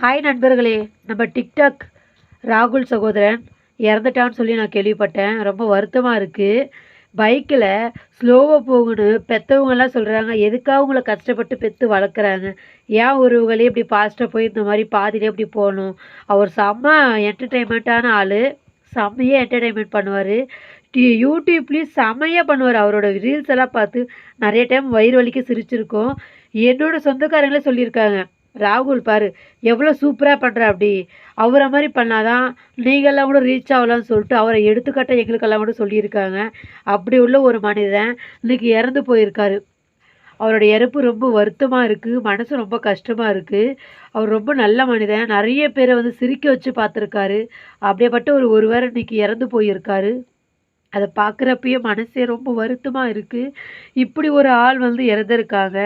Hi நண்பர்களே நம்ம TikTok ராகுல் சகோதரன் இறந்துட்டான்னு சொல்லி நான் கேள்விப்பட்டேன். ரொம்ப வருத்தமாக இருக்குது பைக்கில் ஸ்லோவாக போகணும் பெற்றவங்கெல்லாம் சொல்கிறாங்க எதுக்காக அவங்கள கஷ்டப்பட்டு பெற்று வளர்க்குறாங்க? ஏன் ஒருவங்களே இப்படி ஃபாஸ்ட்டாக போய் இந்த மாதிரி பாதிலே இப்படி போகணும்? அவர் செம்ம என்டர்டெயின்மெண்ட்டான ஆள். செம்மையாக என்டர்டெயின்மெண்ட் பண்ணுவார். டி யூடியூப்லேயும் செம்மையாக பண்ணுவார். அவரோட ரீல்ஸ் எல்லாம் பார்த்து நிறைய டைம் வயிறு வலிக்க சிரிச்சிருக்கோம். என்னோட சொந்தக்காரங்களே சொல்லியிருக்காங்க. ராகுல் பாரு எவ்வளோ சூப்பராக பண்ணுற அப்படி. அவரை மாதிரி பண்ணாதான் நீங்கள்லாம் கூட ரீச் ஆகலாம்னு சொல்லிட்டு அவரை எடுத்துக்காட்ட எங்களுக்கெல்லாம் கூட சொல்லியிருக்காங்க. அப்படி உள்ள ஒரு மனிதன் இன்னைக்கு இறந்து போயிருக்காரு. அவரோட இறப்பு ரொம்ப வருத்தமாக இருக்குது மனசு ரொம்ப கஷ்டமாக இருக்குது அவர் ரொம்ப நல்ல மனிதன் நிறைய பேரை வந்து சிரிக்க வச்சு பார்த்துருக்காரு. அப்படியேப்பட்ட ஒரு ஒருவர் இன்னைக்கு இறந்து போயிருக்காரு. அதை பார்க்குறப்பயே மனசே ரொம்ப வருத்தமாக இருக்குது இப்படி ஒரு ஆள் வந்து இறந்துருக்காங்க.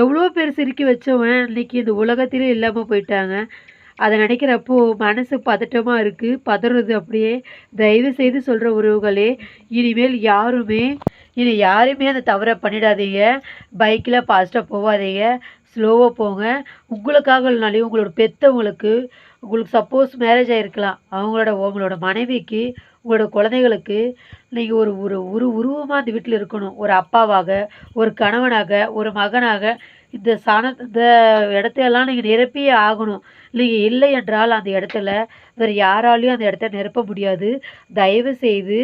எவ்வளோ பேர் சிரிக்க வச்சவன் இன்னைக்கு இந்த உலகத்திலே இல்லாமல் போயிட்டாங்க. அதை நினைக்கிறப்போ மனசு பதட்டமாக இருக்குது பதறது அப்படியே. தயவு செய்து சொல்கிற உறவுகளே இனிமேல் யாருமே இனி யாருமே அந்த தவறை பண்ணிடாதீங்க. பைக்கில் ஃபாஸ்ட்டாக போகாதீங்க. ஸ்லோவாக போங்க. உங்களுக்காக இல்லைனாலையும் உங்களோட பெற்றவங்களுக்கு உங்களுக்கு சப்போஸ் மேரேஜ் ஆகிருக்கலாம் அவங்களோட உங்களோட மனைவிக்கு உங்களோட குழந்தைகளுக்கு நீங்கள் ஒரு ஒரு ஒரு உருவமாக அந்த வீட்டில் இருக்கணும். ஒரு அப்பாவாக ஒரு கணவனாக ஒரு மகனாக. இந்த சாண இந்த இடத்தையெல்லாம் நீங்கள் நிரப்பியே ஆகணும். நீங்கள் இல்லை என்றால் அந்த இடத்துல வேறு யாராலையும் அந்த இடத்த நிரப்ப முடியாது. தயவு செய்து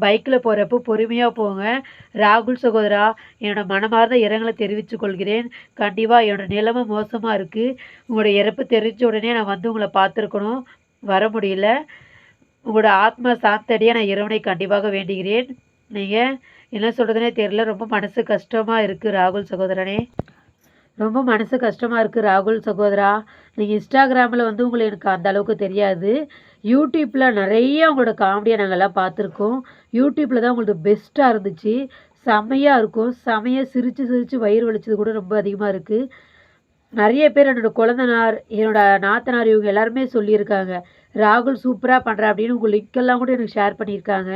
பைக்கில் போகிறப்போ பொறுமையாக போங்க. ராகுல் சகோதரா என்னோட மனமார்ந்த இரங்கலை தெரிவித்துக் கொள்கிறேன். கண்டிப்பாக என்னோட நிலைமை மோசமாக இருக்குது உங்களோட இறப்பு தெரிஞ்ச உடனே நான் வந்து உங்களை பார்த்துருக்கணும். வர முடியல. உங்களோட ஆத்மா சாந்தடியாக நான் இறைவனை கண்டிப்பாக வேண்டுகிறேன். நீங்கள் என்ன சொல்கிறதுனே தெரில ரொம்ப மனசு கஷ்டமாக இருக்குது ராகுல் சகோதரனே. ரொம்ப மனசு கஷ்டமாக இருக்குது ராகுல் சகோதரா. நீங்கள் இன்ஸ்டாகிராமில் வந்து உங்களை எனக்கு அந்த அளவுக்கு தெரியாது. யூடியூப்பில் நிறைய உங்களோட காமெடியை நாங்கள்லாம் பார்த்துருக்கோம். யூடியூப்பில் தான் உங்களுக்கு பெஸ்ட்டாக இருந்துச்சு. செம்மையாக இருக்கும். செம்மையாக சிரித்து சிரித்து வயிறு வலிச்சது கூட ரொம்ப அதிகமாக இருக்குது நிறைய பேர் என்னோடய குழந்தனார் என்னோடய நாத்தனார் இவங்க எல்லாருமே சொல்லியிருக்காங்க. ராகுல் சூப்பராக பண்ணுற அப்படின்னு உங்கள் லிங்க்கெல்லாம் கூட எனக்கு ஷேர் பண்ணியிருக்காங்க.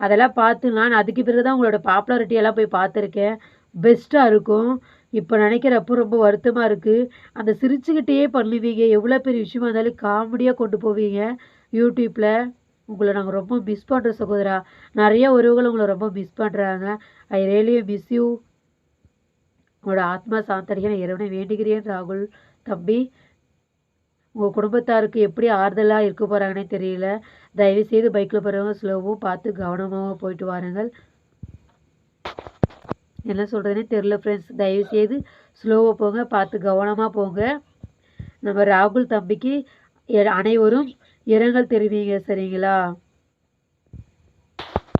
அதெல்லாம் பார்த்து நான் அதுக்கு பிறகு தான் உங்களோட பாப்புலாரிட்டி எல்லாம் போய் பார்த்துருக்கேன். பெஸ்ட்டாக இருக்கும். இப்போ நினைக்கிறப்போ ரொம்ப வருத்தமாக இருக்குது அந்த சிரிச்சுக்கிட்டே பண்ணுவீங்க. எவ்வளோ பெரிய விஷயமா இருந்தாலும் காமெடியாக கொண்டு போவீங்க. யூடியூப்பில் உங்களை நாங்கள் ரொம்ப மிஸ் பண்ணுறோம் சகோதரா. நிறைய உறவுகள் உங்களை ரொம்ப மிஸ் பண்ணுறாங்க ஐ ரியலி மிஸ் யூ உங்களோட ஆத்மா சாந்தடிக்க நான் இறைவனை வேண்டுகிறேன் ராகுல். தம்பி உங்கள் குடும்பத்தாருக்கு எப்படி ஆறுதலாக இருக்க போகிறாங்கன்னே தெரியல. தயவுசெய்து பைக்கில் போகிறவங்க ஸ்லோவும் பார்த்து கவனமாக போயிட்டு வாருங்கள். என்ன சொல்கிறதுனே தெரில ஃப்ரெண்ட்ஸ் தயவுசெய்து ஸ்லோவாக போங்க பார்த்து கவனமாக போங்க. நம்ம ராகுல் தம்பிக்கு எ- அனைவரும் இரங்கல் தெரிவிங்க சரிங்களா?